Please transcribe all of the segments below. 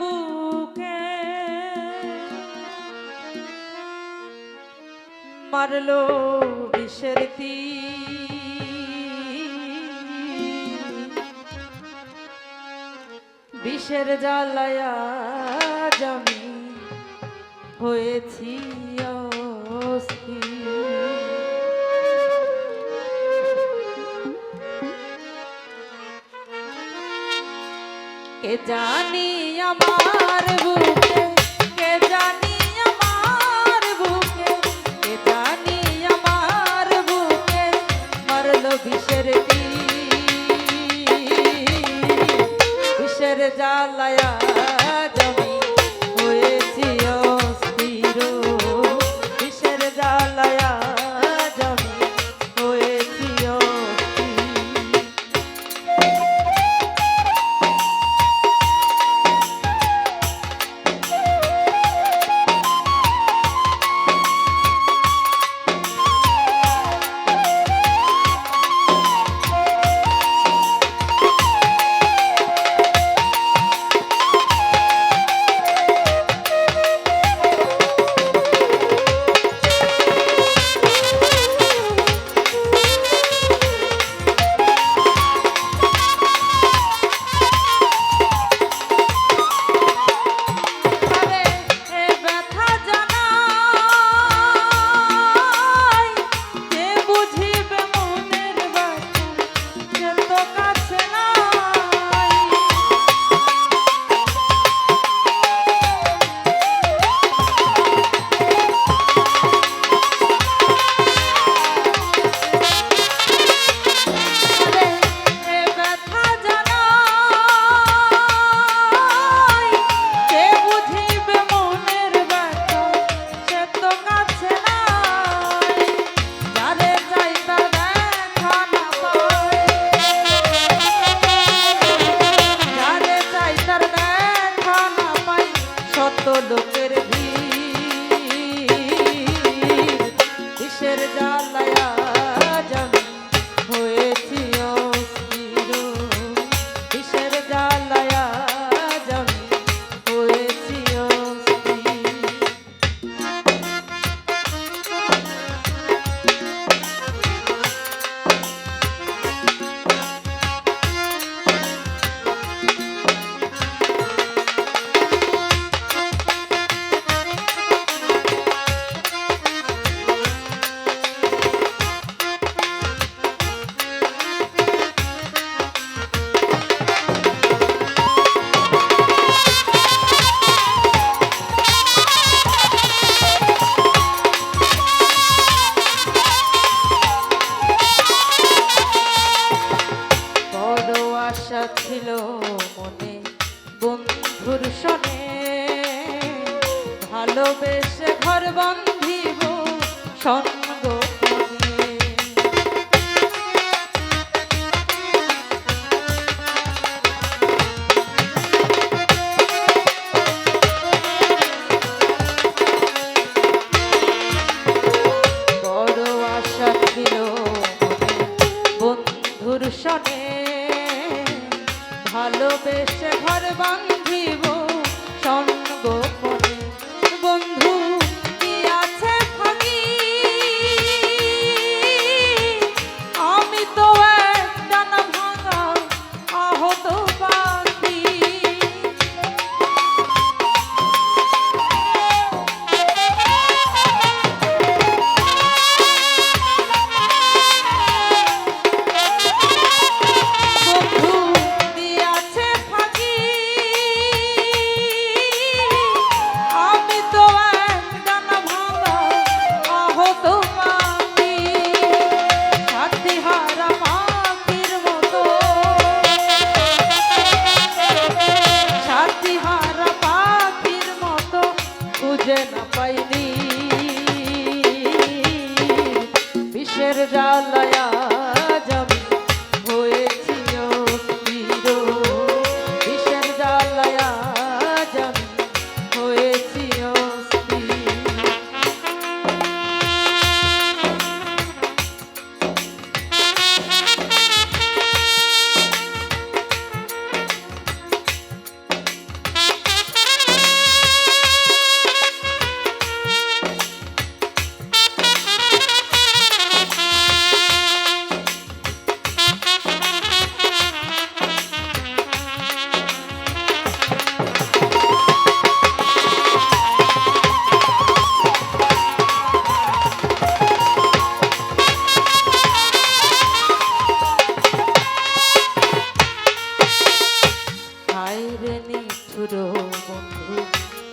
বুকে। মারলো বিষের বিষের জ্বালায়া জমি হয়েছি জানি আমার todo ভালোবেসে ঘর বন্ধিব সন্ধ্যা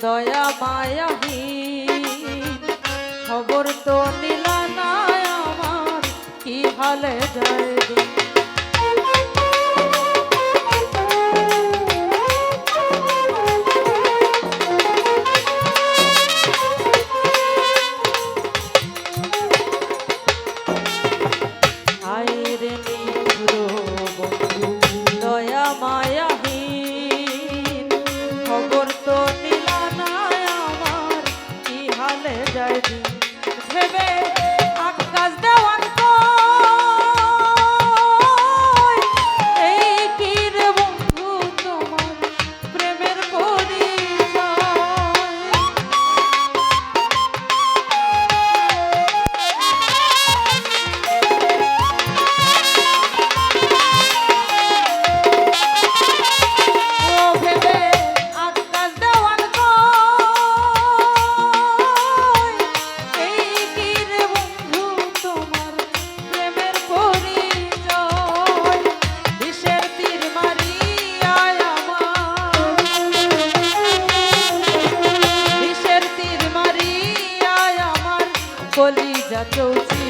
দয়া মায়াহি। খবর তো নিলা না আমার কি হালে যায় চৌচি